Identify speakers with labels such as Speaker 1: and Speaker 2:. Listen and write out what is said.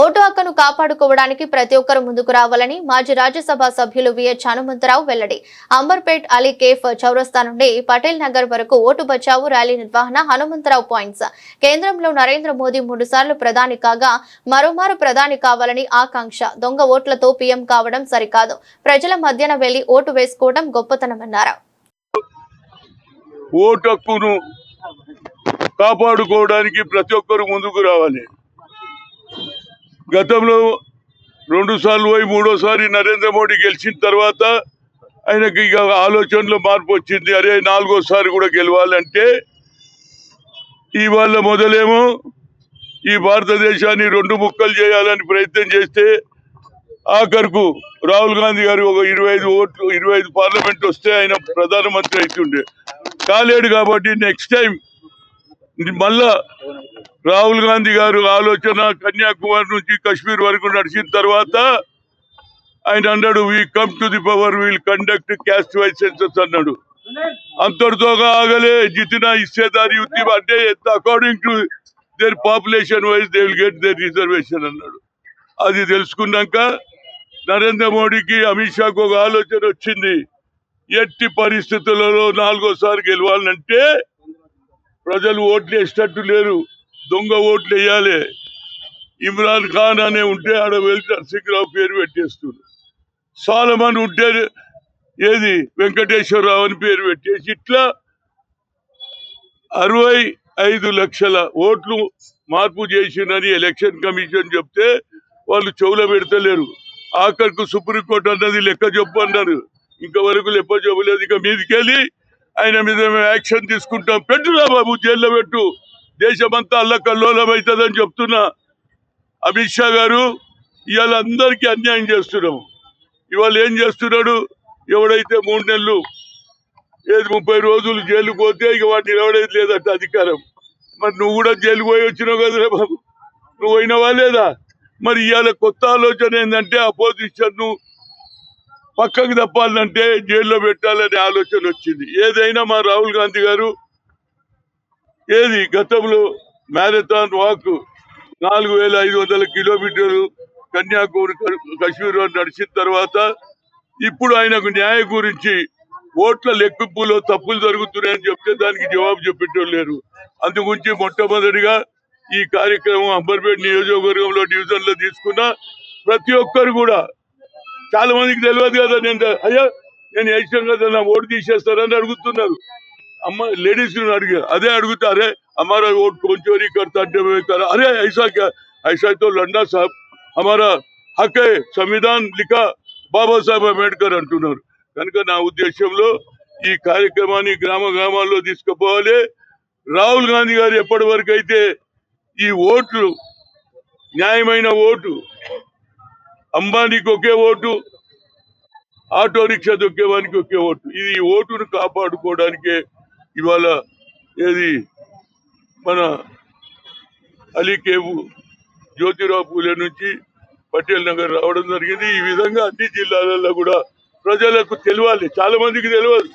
Speaker 1: Vote హక్కును కాపాడుకోవడానికి ప్రతి ఒక్కరు ముందుకు రావాలని మాజీ రాజ్యసభ సభ్యులు విఎచ్ హనుమంతరావు వెల్లడి. అంబర్పేట్ అలీ కేఫ్ చౌరస్తా నుండి పటేల్ నగర్ వరకు ఓటు బచావు ర్యాలీ నిర్వహణ హనుమంతరావు పాయింట్స్. కేంద్రంలో నరేంద్ర మోదీ మూడుసార్లు ప్రధాని కాగా మరోమారు ప్రధాని కావాలని ఆకాంక్ష. దొంగ ఓట్లతో పీఎం కావడం సరికాదు. ప్రజల మధ్యన వెళ్ళి ఓటు వేసుకోవడం గొప్పతనమన్నారు.
Speaker 2: ఓటు హక్కును కాపాడుకోవడానికి ప్రతి ఒక్కరు ముందుకు రావాలి. గతంలో రెండు సార్లు పోయి మూడోసారి నరేంద్ర మోడీ గెలిచిన తర్వాత ఆయనకి ఇక ఆలోచనలో మార్పు వచ్చింది. అరే నాలుగోసారి కూడా గెలవాలంటే ఇవాళ మొదలేమో ఈ భారతదేశాన్ని రెండు ముక్కలు చేయాలని ప్రయత్నం చేస్తే ఆఖరుకు రాహుల్ గాంధీ గారు ఒక ఇరవై ఐదు ఓట్లు ఇరవై ఐదు పార్లమెంట్ వస్తే ఆయన ప్రధానమంత్రి అవుతుండే కాలేడు కాబట్టి నెక్స్ట్ టైం మళ్ళా రాహుల్ గాంధీ గారు ఆలోచన కన్యాకుమారి నుంచి కశ్మీర్ వరకు నడిచిన తర్వాత ఆయన అన్నాడు we come to the power we'll conduct caste wise census అన్నాడు. అంతటితోగా ఆగలే జితిన ఇచ్చేదారి యుద్ధి అంటే according to their population wise they will get their reservation అన్నాడు. అది తెలుసుకున్నాక నరేంద్ర మోడీకి అమిత్ షాకు ఒక ఆలోచన వచ్చింది. ఎట్టి పరిస్థితులలో నాలుగోసారి గెలవాలంటే ప్రజలు ఓట్లు వేసేటట్టు లేరు. దొంగ ఓట్లు వేయాలి ఇమ్రాన్ ఖాన్ అనే ఉంటే ఆడ వెళ్ళి నరసింహరావు పేరు పెట్టేస్తున్నారు. సాలమన్ ఉంటే ఏది? వెంకటేశ్వరరావు అని పేరు పెట్టేసి ఇట్లా అరవై ఐదు లక్షల ఓట్లు మార్పు చేసిందని ఎలక్షన్ కమిషన్ చెప్తే వాళ్ళు చెవులో పెడతలేరు. ఆఖరికు సుప్రీంకోర్టు అన్నది లెక్క చెప్పు అన్నారు. వరకు లెక్క చెప్పలేదు. ఇక మీదికెళ్ళి ఆయన మీద మేము యాక్షన్ తీసుకుంటాం. పెట్టురా బాబు జైల్లో పెట్టు. దేశమంతా అల్లకల్లోలమవుతుందని చెప్తున్నా. అమిత్ షా గారు ఇవాళ అందరికీ అన్యాయం చేస్తున్నాం. ఇవాళ ఏం చేస్తున్నాడు? ఎవడైతే మూడు నెలలు ఏది ముప్పై రోజులు జైలు పోతే ఇక వాడిని నిలవడేది లేదట అధికారం. మరి నువ్వు కూడా జైలుకు పోయి వచ్చినావు కదరా బాబు. నువ్వు పోయినావా లేదా? మరి ఇవాళ కొత్త ఆలోచన ఏంటంటే అపోజిషన్ను పక్కకు తప్పాలంటే జైల్లో పెట్టాలనే ఆలోచన వచ్చింది. ఏదైనా మా రాహుల్ గాంధీ గారు ఏది గతంలో మ్యారథాన్ వాక్ నాలుగు వేల ఐదు వందల కిలోమీటర్లు కన్యాకుమారి కశ్మీర్ నడిచిన తర్వాత ఇప్పుడు ఆయనకు న్యాయం గురించి ఓట్ల లెక్కింపులో తప్పులు జరుగుతున్నాయని చెప్తే దానికి జవాబు చెప్పేటోళ్ళు లేరు. అందుగురించి మొట్టమొదటిగా ఈ కార్యక్రమం అంబర్పేట నియోజకవర్గంలో డివిజన్లో తీసుకున్న ప్రతి ఒక్కరు కూడా చాలా మందికి తెలియదు కదా నేను అయ్యా నేను వేసాం కదా నా ఓటు తీసేస్తారని అడుగుతున్నారు అమ్మ లేడీస్ అడిగా అదే అడుగుతారే हमारा वोट कौन चोरी करता है कर अरे ऐसा क्या ऐसा तो लड़ना साहब हमारा హక్ है సంవిధాన్ లిఖా బాబాసాహెబ్ అంబేద్కర్ అంటున్నారు కనుక నా ఉద్దేశంలో ఈ కార్యక్రమాన్ని గ్రామ గ్రామాల్లో తీసుకుపోవాలి రాహుల్ గాంధీ గారు ఎప్పటి వరకు అయితే ఈ ఓట్లు న్యాయమైన ఓటు అంబానీకి ఒకే ఓటు ఆటో రిక్షా దొక్కేవానికి ఒకే ఓటు. ఇది ఈ ఓటును కాపాడుకోవడానికే ఇవాళ ఏది మన అలీకేవు జ్యోతిరావు పూలే నుంచి పటేల్ నగర్ రావడం జరిగింది. ఈ విధంగా అన్ని జిల్లాలలో కూడా ప్రజలకు తెలియాలి. చాలా మందికి తెలియదు